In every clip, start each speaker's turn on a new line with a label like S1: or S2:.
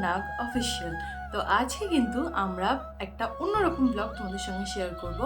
S1: নাগ official তো আজকে কিন্তু আমরা একটা অন্যরকম ব্লগ তোমাদের সঙ্গে শেয়ার করব।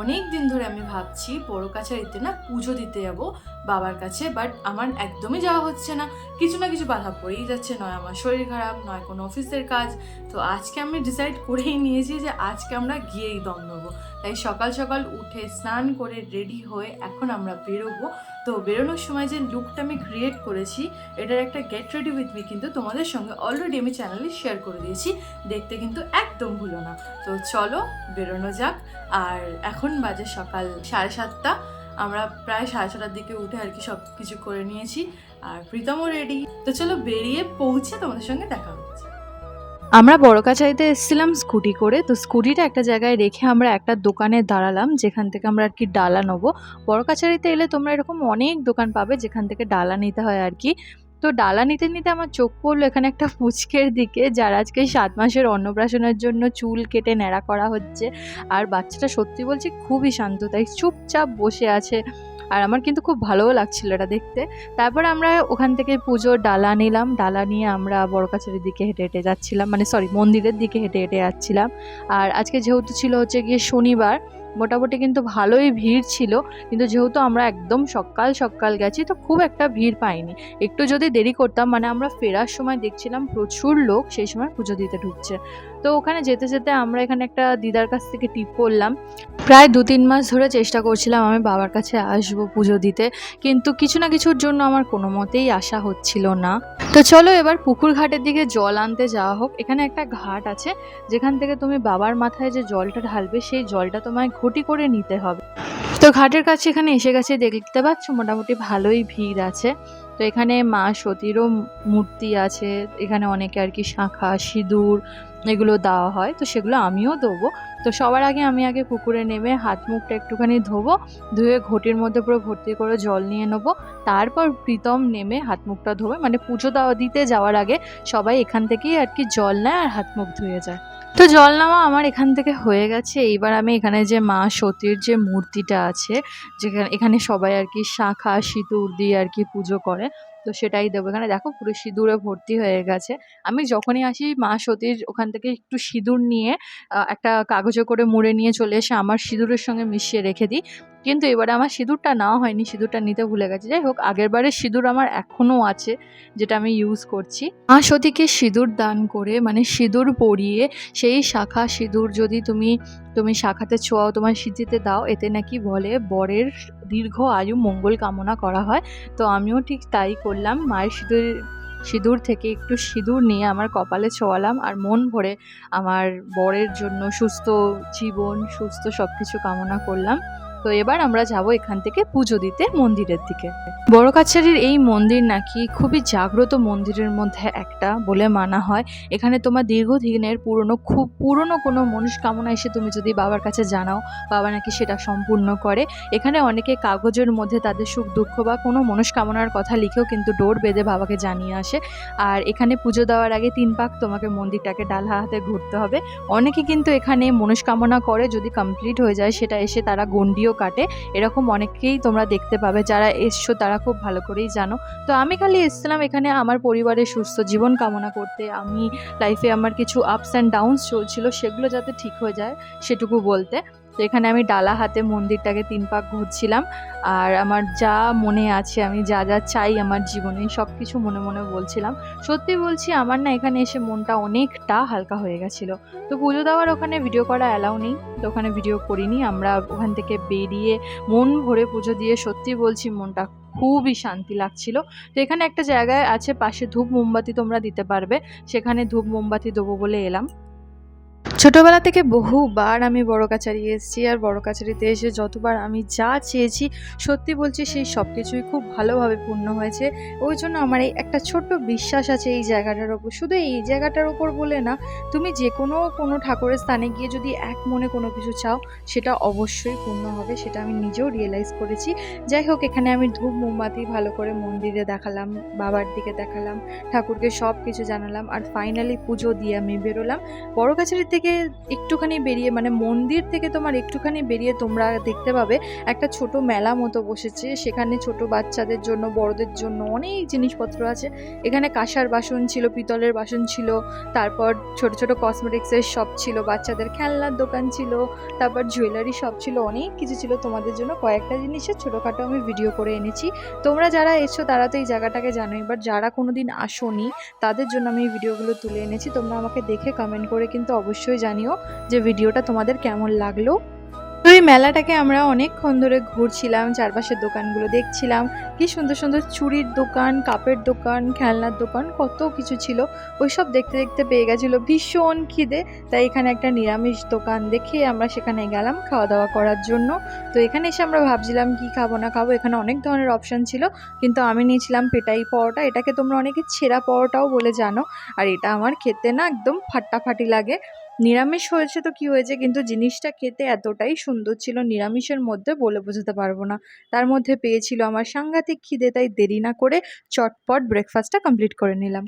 S1: অনেক দিন ধরে আমি ভাবছি বড় কাছারিতে না পুজো দিতে যাব বাবার কাছে বাট আমার একদমই যাওয়া হচ্ছে না। কিছু না কিছু বাধা পড়েই যাচ্ছে, নয় আমার শরীর খারাপ, নয় কোনো অফিসের কাজ। তো আজকে আমি ডিসাইড করেই নিয়েছি যে আজকে আমরা গিয়েই দম নেব। তাই সকাল সকাল উঠে স্নান করে রেডি হয়ে এখন আমরা বেরোবো। তো বেরোনোর সময় যে লুকটা আমি ক্রিয়েট করেছি, এটার একটা গেট রেডি উইথ মি কিন্তু তোমাদের সঙ্গে অলরেডি আমি চ্যানেলে শেয়ার করে দিয়েছি। দেখতে কিন্তু একদম ভুলো না। তো চলো, বেরোনো যাক। আর এখন বাজে সকাল সাড়ে সাতটা। আমরা প্রায় সাড়ে ছটার দিকে উঠে আর কি সব কিছু করে নিয়েছি। আর প্রীতমও রেডি তো চলো বেরিয়ে পৌঁছে তোমাদের সঙ্গে দেখা হচ্ছে।
S2: আমরা বড় কাছারিতে এসেছিলাম স্কুটি করে। তো স্কুটিটা একটা জায়গায় রেখে আমরা একটা দোকানে দাঁড়ালাম, যেখান থেকে আমরা আর কি ডালা নেব। বড় কাছারিতে এলে তোমরা এরকম অনেক দোকান পাবে, যেখান থেকে ডালা নিতে হয় আর কি। তো ডালা নিতে নিতে আমার চোখ পড়ল এখানে একটা ফুচকের দিকে, যার আজকে সাত মাসের অন্নপ্রাশনের জন্য চুল কেটে ন্যাড়া করা হচ্ছে। আর বাচ্চাটা সত্যি বলছি খুবই শান্ত, তাই চুপচাপ বসে আছে। আর আমার কিন্তু খুব ভালোও লাগছিল এটা দেখতে। তারপর আমরা ওখান থেকে পুজোর ডালা নিলাম। ডালা নিয়ে আমরা বড় কাছারির দিকে হেঁটে হেঁটে যাচ্ছিলাম। মানে সরি মন্দিরের দিকে হেঁটে হেঁটে যাচ্ছিলাম। আর আজকে যেহেতু ছিল হচ্ছে গিয়ে শনিবার মোটামুটি কিন্তু ভালোই ভিড় ছিল। কিন্তু যেহেতু আমরা একদম সকাল সকাল গেছি, তো খুব একটা ভিড় পাইনি। একটু যদি দেরি করতাম মানে আমরা ফেরার সময় দেখছিলাম প্রচুর লোক সেই সময় পুজো দিতে ঢুকছে। তো ওখানে যেতে যেতে আমরা এখানে একটা দিদার কাছ থেকে টিপ করলাম। প্রায় দু তিন মাস ধরে চেষ্টা করছিলাম আমি বাবার কাছে আসব পুজো দিতে। কিন্তু কিছু না কিছুর জন্য আমার কোনো মতেই আসা হচ্ছিল না। তো চলো এবার পুকুর ঘাটের দিকে জল আনতে যাওয়া হোক। এখানে একটা ঘাট আছে, যেখান থেকে তুমি বাবার মাথায় যে জলটা ঢালবে, সেই জলটা তোমায় ঘটি করে নিতে হবে। তো ঘাটের কাছে এখানে এসে গেছে, দেখতে পাচ্ছ? মোটামুটি ভালোই ভিড় আছে। তো এখানে মা সতীরও মূর্তি আছে, এখানে অনেকে আর কি শাঁখা, সিঁদুর এগুলো দেওয়া হয়, তো সেগুলো আমিও দেবো। তো সবার আগে আমি আগে পুকুরে নেমে হাত মুখটা একটুখানি ধোবো, ধুয়ে ঘটির মধ্যে পুরো ভর্তি করে জল নিয়ে নেব। তারপর প্রীতম নেমে হাত মুখটা ধোবে মানে পুজো দেওয়া দিতে যাওয়ার আগে সবাই এখান থেকেই আর কি জল নেয় আর হাত মুখ ধুয়ে যায়। তো জল নেওয়া আমার এখান থেকে হয়ে গেছে। এইবার আমি এখানে যে মা সতীর যে মূর্তিটা আছে, যেখানে, এখানে সবাই আর কি শাখা, সিঁদুর দিয়ে আর কি পুজো করে, তো সেটাই দেবো। এখানে দেখো পুরো সিঁদুরে ভর্তি হয়ে গেছে। আমি যখনই আসি, মা সতীর ওখান থেকে একটু সিঁদুর নিয়ে একটা কাগজে করে মুড়ে নিয়ে চলে এসে আমার সিঁদুরের সঙ্গে মিশিয়ে রেখে দিই। কিন্তু এবারে আমার সিঁদুরটা নেওয়া হয়নি, সিঁদুরটা নিতে ভুলে গেছে। যাই হোক, আগের বারের সিঁদুর আমার এখনও আছে, যেটা আমি ইউজ করছি। মা সতীকে সিঁদুর দান করে মানে সিঁদুর পরিয়ে, সেই শাখা সিঁদুর যদি তুমি তুমি শাখাতে ছোঁয়াও, তোমার সিঁথিতে দাও, এতে নাকি বলে বরের দীর্ঘ আয়ু, মঙ্গল কামনা করা হয়। তো আমিও ঠিক তাই করলাম, মায়ের সিঁদুর সিঁদুর থেকে একটু সিঁদুর নিয়ে আমার কপালে ছোঁয়ালাম, আর মন ভরে আমার বরের জন্য সুস্থ জীবন, সুস্থ সব কিছু কামনা করলাম। তো এবার আমরা যাব এখান থেকে পুজো দিতে মন্দিরের দিকে। বড় কাছারির এই মন্দির নাকি খুবই জাগ্রত মন্দিরের মধ্যে একটা বলে মানা হয়। এখানে তোমার দীর্ঘদিনের পুরনো, খুব পুরনো কোনো মনস্কামনা এসে তুমি যদি বাবার কাছে জানাও, বাবা নাকি সেটা সম্পূর্ণ করে। এখানে অনেকে কাগজের মধ্যে তাদের সুখ দুঃখ বা কোনো মনস্কামনার কথা লিখেও কিন্তু ডোর বেঁধে বাবাকে জানিয়ে আসে। আর এখানে পুজো দেওয়ার আগে তিন পাক তোমাকে মন্দিরটাকে ডাল হাতে ঘুরতে হবে। অনেকে কিন্তু এখানে মনস্কামনা করে যদি কমপ্লিট হয়ে যায়, সেটা এসে তারা গণ্ডিও কাটে, এরকম অনেকেই তোমরা দেখতে পাবে যারা এসছো, তারা খুব ভালো করেই জানো। তো আমি খালি এসেছিলাম এখানে আমার পরিবারের সুস্থ জীবন কামনা করতে। আমি লাইফে আমার কিছু আপস অ্যান্ড ডাউনস চলছিল, সেগুলো যাতে ঠিক হয়ে যায় সেটুকু বলতে। তো এখানে আমি ডালা হাতে মন্দিরটাকে তিন পাক ঘুরছিলাম। আর আমার যা মনে আছে, আমি যা যা চাই আমার জীবনে সব কিছু মনে মনে বলছিলাম। সত্যি বলছি, আমার না এখানে এসে মনটা অনেকটা হালকা হয়ে গেছিল। তো পুজো দেওয়ার ওখানে ভিডিও করা অ্যালাউ নেই, তো ওখানে ভিডিও করিনি। আমরা ওখান থেকে বেরিয়ে মন ভরে পুজো দিয়ে সত্যি বলছি, মনটা খুবই শান্তি লাগছিল। তো এখানে একটা জায়গায় আছে, পাশে ধূপ মোমবাতি তোমরা দিতে পারবে। সেখানে ধূপ মোমবাতি দেবো বলে এলাম। ছোটবেলা থেকে বহুবার আমি বড় কাছারি এসেছি আর বড় কাছারিতে এসে যতবার আমি যা চেয়েছি, সত্যি বলছি সেই সব কিছুই খুব ভালোভাবে পূর্ণ হয়েছে। ওই জন্য আমার এই একটা ছোট্ট বিশ্বাস আছে এই জায়গাটার ওপর। শুধু এই জায়গাটার ওপর বলে না, তুমি যে কোনো কোনো ঠাকুরের স্থানে গিয়ে যদি এক মনে কোনো কিছু চাও, সেটা অবশ্যই পূর্ণ হবে, সেটা আমি নিজেও রিয়েলাইজ করেছি। যাই হোক, এখানে আমি ধূপ, মোমবাতি ভালো করে মন্দিরে দেখালাম, বাবার দিকে দেখালাম, ঠাকুরকে সব কিছু জানালাম, আর ফাইনালি পুজো দিয়ে আমি বেরোলাম। বড় কাছারির থেকে থেকে একটুখানি বেরিয়ে মানে মন্দির থেকে তোমার একটুখানি বেরিয়ে তোমরা দেখতে পাবে একটা ছোট মেলা মতো বসেছে। সেখানে ছোট বাচ্চাদের জন্য, বড়দের জন্য অনেক জিনিসপত্র আছে। এখানে কাঁসার বাসন ছিল, পিতলের বাসন ছিল, তারপর ছোট ছোট কসমেটিক্সের শপ ছিল, বাচ্চাদের খেলনার দোকান ছিল, তারপর জুয়েলারি শপ ছিল, অনেক কিছু ছিল তোমাদের জন্য। কয়েকটা জিনিসের ছোটোখাটো আমি ভিডিও করে এনেছি। তোমরা যারা এসছো তারা তো এই জায়গাটাকে জানো এবার যারা কোনো দিন আসোনি, তাদের জন্য আমি এই ভিডিওগুলো তুলে এনেছি। তোমরা আমাকে দেখে কমেন্ট করে কিন্তু অবশ্যই জানিও যে ভিডিওটা তোমাদের কেমন লাগল। তো এই মেলাটাকে আমরা অনেকক্ষণ ধরে ঘুরছিলাম, চারপাশের দোকানগুলো দেখছিলাম। কি সুন্দর সুন্দর চুড়ির দোকান, কাপের দোকান, খেলনার দোকান, কত কিছু ছিল। ওইসব দেখতে দেখতে পেয়ে গেছিল ভীষণ খিদে। তাই এখানে একটা নিরামিষ দোকান দেখে আমরা সেখানে গেলাম খাওয়া দাওয়া করার জন্য। তো এখানে এসে আমরা ভাবছিলাম কি খাব, না খাব, এখানে অনেক ধরনের অপশান ছিল। কিন্তু আমি নিয়েছিলাম পেটাই পরোটা। এটাকে তোমরা অনেকে ছেঁড়া পরোটাও বলে জানো। আর এটা আমার খেতে না একদম ফাটাফাটি লাগে। নিরামিষ হয়েছে তো কি হয়েছে? কিন্তু জিনিসটা খেতে এতটাই সুন্দর ছিল, নিরামিষের মধ্যে বলে বোঝাতে পারব না। তার মধ্যে পেয়েছিল আমার সাংঘাতিক খিদে, তাই দেরি না করে চটপট ব্রেকফাস্টটা কমপ্লিট করে নিলাম।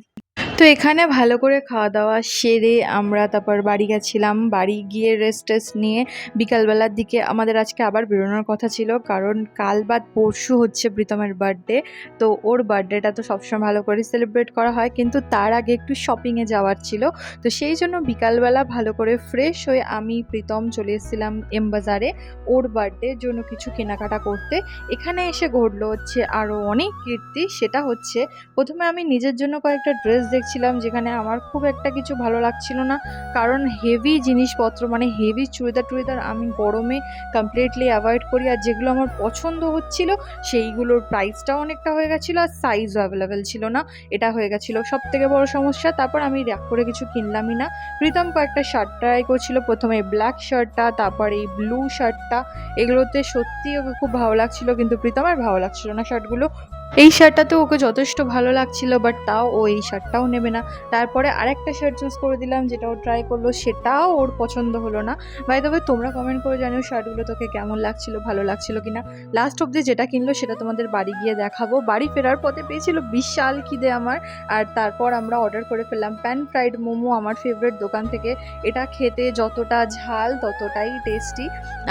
S2: তো এখানে ভালো করে খাওয়া দাওয়া সেরে আমরা তারপর বাড়ি গেছিলাম। বাড়ি গিয়ে রেস্ট টেস্ট নিয়ে বিকালবেলার দিকে আমাদের আজকে আবার বেরোনোর কথা ছিল। কারণ কাল বাদ পরশু হচ্ছে প্রীতমের বার্থডে তো ওর বার্থডেটা তো সবসময় ভালো করে সেলিব্রেট করা হয়। কিন্তু তার আগে একটু শপিংয়ে যাওয়ার ছিল। তো সেই জন্য বিকালবেলা ভালো করে ফ্রেশ হয়ে আমি, প্রীতম চলে এসেছিলাম এম বাজারে ওর বার্থডের জন্য কিছু কেনাকাটা করতে। এখানে এসে ঘটলো হচ্ছে আরও অনেক কীর্তি। সেটা হচ্ছে প্রথমে আমি নিজের জন্য কয়েকটা ড্রেস দেখছিলাম যেখানে আমার খুব একটা কিছু ভালো লাগছিল না। কারণ হেভি জিনিসপত্র মানে হেভি চুড়িদার টুড়িদার আমি গরমে কমপ্লিটলি অ্যাভয়েড করি। আর যেগুলো আমার পছন্দ হচ্ছিল, সেইগুলোর প্রাইসটাও অনেকটা হয়ে গেছিল আর সাইজও অ্যাভেলেবেল ছিল না। এটা হয়ে গেছিল সব থেকে বড় সমস্যা। তারপর আমি র্যাক করে কিছু কিনলামই না। প্রীতম কয়েকটা শার্ট ট্রাই করছিল। প্রথমে ব্ল্যাক শার্টটা তারপর এই ব্লু শার্টটা এগুলোতে সত্যি ওকে খুব ভালো লাগছিল, কিন্তু প্রীতমের ভালো লাগছিল না শার্টগুলো এই শার্টটাতে ওকে যথেষ্ট ভালো লাগছিল বাট তাও ও এই শার্টটাও নেবে না। তারপরে আরেকটা শার্ট চুজ করে দিলাম, যেটা ও ট্রাই করল, সেটাও ওর পছন্দ হলো না। বাই তবে তোমরা কমেন্ট করে জানিও শার্টগুলো তোকে কেমন লাগছিল, ভালো লাগছিল কিনা। লাস্ট অবধি যেটা কিনলো, সেটা তোমাদের বাড়ি গিয়ে দেখাবো। বাড়ি ফেরার পথে পেয়েছিল বিশাল খিদে আমার, আর তারপর আমরা অর্ডার করে ফেললাম প্যান ফ্রাইড মোমো, আমার ফেভারিট দোকান থেকে। এটা খেতে যতটা ঝাল, ততটাই টেস্টি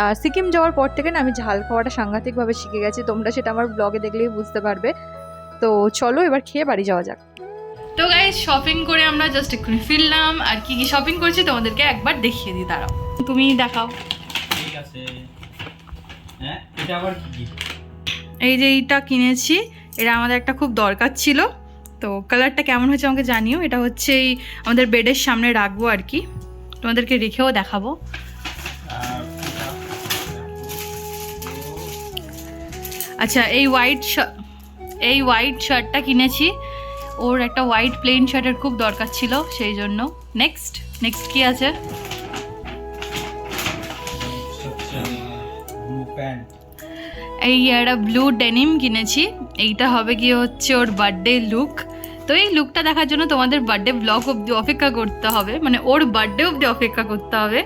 S2: আর সিকিম যাওয়ার পর থেকে না, আমি ঝাল খাওয়াটা সাংঘাতিকভাবে শিখে গেছি। তোমরা সেটা আমার ব্লগে দেখলেই বুঝতে পারবে। তো চলো এবার খেয়ে বাড়ি যাওয়া যাক।
S1: তো গাই শপিং করে আমরা জাস্ট এক্ষুনি ফিরলাম। আর কি কি শপিং করছি তোমাদেরকে একবার দেখিয়ে দিই দাঁড়াও। তুমি দেখাও।
S3: ঠিক আছে। হ্যাঁ এটা আবার কি কি?
S1: এই যে এইটা কিনেছি। এটা আমাদের একটা খুব দরকার ছিল। তো কালারটা কেমন হয়েছে আমাকে জানিও। এটা হচ্ছে এই আমাদের বেডের সামনে রাখব আর কি। তোমাদেরকে রেখেও দেখাবো। আচ্ছা এই হোয়াইট এই হোয়াইট শার্টটা কিনেছি। ওর একটা হোয়াইট প্লেন শার্টের খুব দরকার ছিল সেই জন্য। নেক্সট নেক্সট কি আছে? এই একটা ব্লু ডেনিম কিনেছি। এইটা হবে গিয়ে হচ্ছে ওর বার্থডে লুক তো এই লুকটা দেখার জন্য তোমাদের বার্থডে ব্লগ অবধি অপেক্ষা করতে হবে। মানে ওর বার্থডে অবধি অপেক্ষা করতে হবে।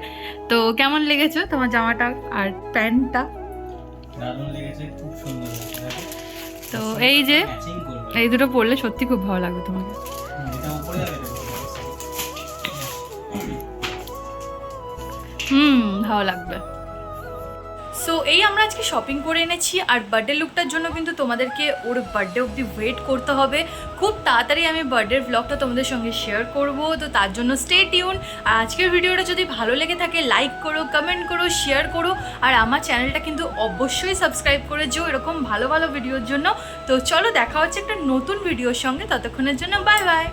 S1: তো কেমন লেগেছে তোমার জামাটা আর প্যান্টটা?
S3: দারুণ লেগেছে খুব সুন্দর।
S1: তো এই যে এই দুটো পড়লে সত্যি খুব ভালো লাগবে তোমাকে হুম, ভালো লাগবে। সো এই আমরা আজকে শপিং করে এনেছি আর বার্থডে লুকটার জন্য কিন্তু তোমাদেরকে ওর বার্থডে অবধি ওয়েট করতে হবে। খুব তাড়াতাড়ি আমি বার্থডের ব্লগটা তোমাদের সঙ্গে শেয়ার করব। তো তার জন্য স্টে টিউন আর আজকের ভিডিওটা যদি ভালো লেগে থাকে লাইক করো কমেন্ট করো শেয়ার করো। আর আমার চ্যানেলটা কিন্তু অবশ্যই সাবস্ক্রাইব করে যেও এরকম ভালো ভালো ভিডিওর জন্য। তো চলো দেখা হচ্ছে একটা নতুন ভিডিওর সঙ্গে। ততক্ষণের জন্য বাই বাই